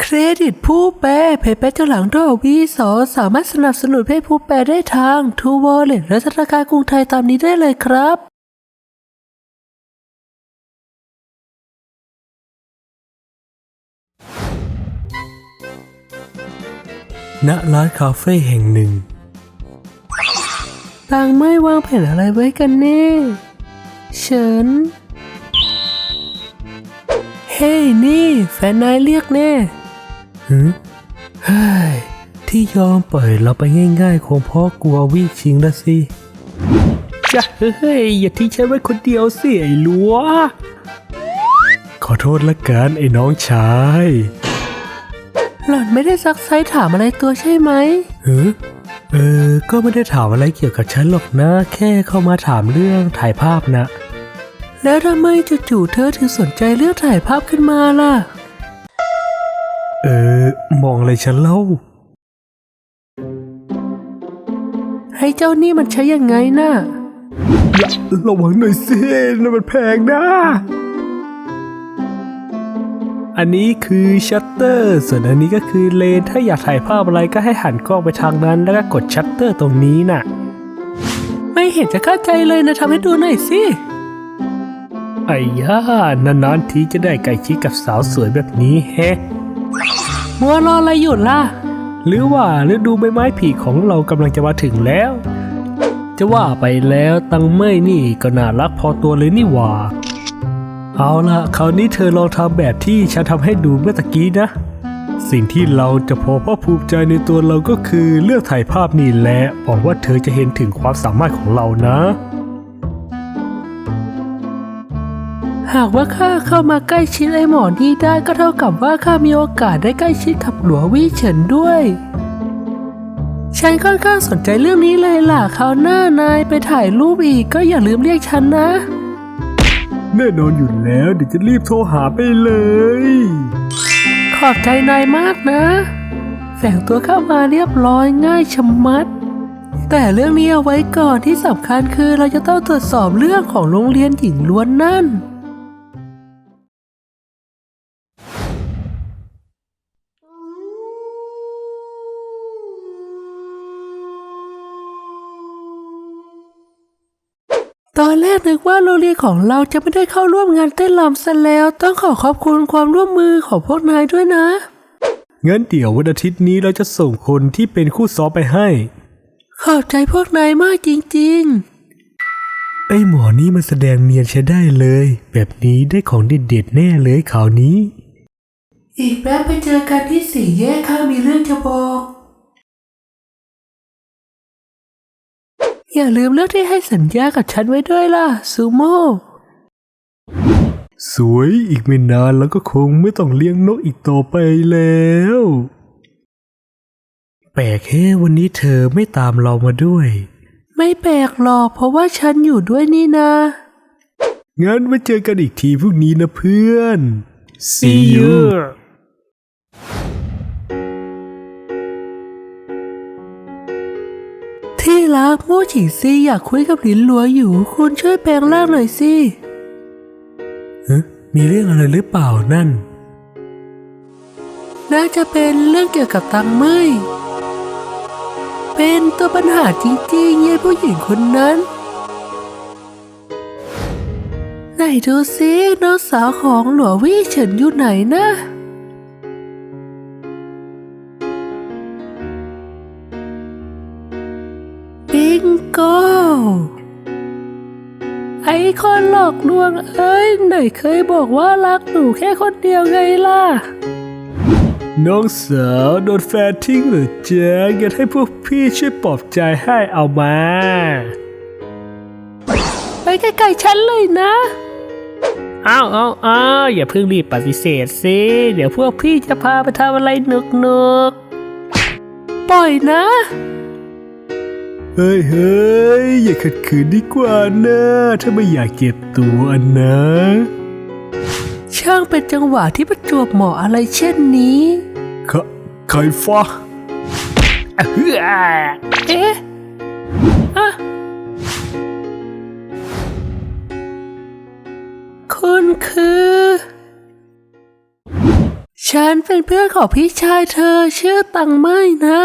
เครดิตผู้แปลเพจแปลเจ้าหลังดอวีสอสามารถสนับสนุนเพจผู้แปลได้ทางทูวอลเล็ตและธนาคารกรุงไทยตามนี้ได้เลยครับ ณร้านคาเฟ่แห่งหนึ่งตังไม่วางแผนอะไรไว้กันแน่เฉินเฮ้ยนี่ แฟนนายเรียกแน่ หือเฮ้ยที่ยอมปล่อยเราไปง่ายๆคงเพราะกลัววิ่งชิงละสิจ้ะเฮ้ยอย่าทิ้งฉันไว้คนเดียวสิไอ้ลัว ขอโทษละกันไอ้น้องชาย หล่อนไม่ได้ซักไซถามอะไรตัวใช่ไหมหือเออ ก็ไม่ได้ถามอะไรเกี่ยวกับฉันหรอกนะ แค่เข้ามาถามเรื่องถ่ายภาพนะ แล้วทำไมจู่ๆเธอถึงสนใจเรื่องถ่ายภาพขึ้นมาล่ะ เออ มองอะไรฉันเล่า ให้เจ้านี่มันใช้ยังไงน่ะ ระวังหน่อยสินั่นมันแพงนะ อันนี้คือชัตเตอร์ ส่วนอันนี้ก็คือเลน ถ้าอยากถ่ายภาพอะไรก็ให้หันกล้องไปทางนั้น แล้วก็กดชัตเตอร์ตรงนี้น่ะ ไม่เห็นจะเข้าใจเลยนะทำให้ดูหน่อยสิไอ้ย่านานๆทีจะได้ไก่ชิดกับสาวสวยแบบนี้แฮะ มัวรออะไรอยู่ล่ะ หรือว่าฤดูใบไม้ผลิของเรากำลังจะมาถึงแล้ว จะว่าไปแล้วตังเมยนี่ก็น่ารักพอตัวเลยนี่หว่า เอาละคราวนี้เธอลองทำแบบที่ฉันทำให้ดูเมื่อตะกี้นะ สิ่งที่เราจะพอภาคภูมิใจในตัวเราก็คือเลือกถ่ายภาพนี่แหละหวังว่าเธอจะเห็นถึงความสามารถของเรานะ หากว่าข้าเข้ามาใกล้ชิดไอ้หมอนี่ได้ก็เท่ากับว่าข้ามีโอกาสได้ใกล้ชิดกับหลัววี่เฉินด้วย ฉันค่อนข้างสนใจเรื่องนี้เลยล่ะคราวหน้านายไปถ่ายรูปอีกก็อย่าลืมเรียกฉันนะ แน่นอนอยู่แล้วเดี๋ยวจะรีบโทรหาไปเลย ขอบใจนายมากนะ แฝงตัวเข้ามาเรียบร้อยง่ายชะมัดแต่เรื่องนี้เอาไว้ก่อนที่สำคัญคือเราจะต้องตรวจสอบเรื่องของโรงเรียนหญิงล้วนนั่น ตอนแรกนึกว่าโรงเรียนของเราจะไม่ได้เข้าร่วมงานเต้นรำซะแล้ว ต้องขอขอบคุณความร่วมมือของพวกนายด้วยนะ งั้นเดี๋ยววันอาทิตย์นี้เราจะส่งคนที่เป็นคู่ซ้อมไปให้ ขอบใจพวกนายมากจริงไอ้หมอนี่มันแสดงเนียนใช้ได้เลย แบบนี้ได้ของเด็ดๆแน่เลยข่าวนี้ๆอีกแป๊บไปเจอกันที่สี่แยกข้ามีเรื่องจะบอก อย่าลืมเรื่องที่ให้สัญญากับฉันไว้ด้วยล่ะ ซูโม่สวยอีกไม่นานแล้วก็คงไม่ต้องเลี้ยงนกอีกต่อไปแล้ว แปลกแค่วันนี้เธอไม่ตามเรามาด้วย ไม่แปลกหรอกเพราะว่าฉันอยู่ด้วยนี่นะ งั้นมาเจอกันอีกทีพรุ่งนี้นะเพื่อน See you ที่รักโม่ฉิงซีอยากคุยกับหลินหลัวอยู่ คุณช่วยแปลงร่างหน่อยสิฮะมีเรื่องอะไรหรือเปล่านั่น น่าจะเป็นเรื่องเกี่ยวกับตังเมยเป็นตัวปัญหาจริงๆเย่ผู้หญิงคนนั้นไหนดูซิน้องสาวของหลววี่เฉินอยู่ไหนนะ ไอคนหลอกลวงเอ้ยไหนเคยบอกว่ารักหนูแค่คนเดียวไงล่ะ น้องสาวโดนแฟนทิ้งเหรือเจ๊งั้นให้พวกพี่ช่วยปลอบใจให้เอามา ไปไกลๆฉันเลยนะ อ้าวอ้าวอ้าวอย่าเพิ่งรีบปฏิเสธสิ เดี๋ยวพวกพี่จะพาไปทำอะไรหนุกหนุกปล่อยนะ เฮ้ยเฮ้ยอย่าขัดขืนดีกว่านะถ้าไม่อยากเจ็บตัวนะ ช่างเป็นจังหวะที่ประจวบเหมาะอะไรเช่นนี้ขะใครฟ้าๆเฮ้อเอ๊ะอะคุณคือใช่ฉันเป็นเพื่อนของพี่ชายเธอชื่อตังเมยนะ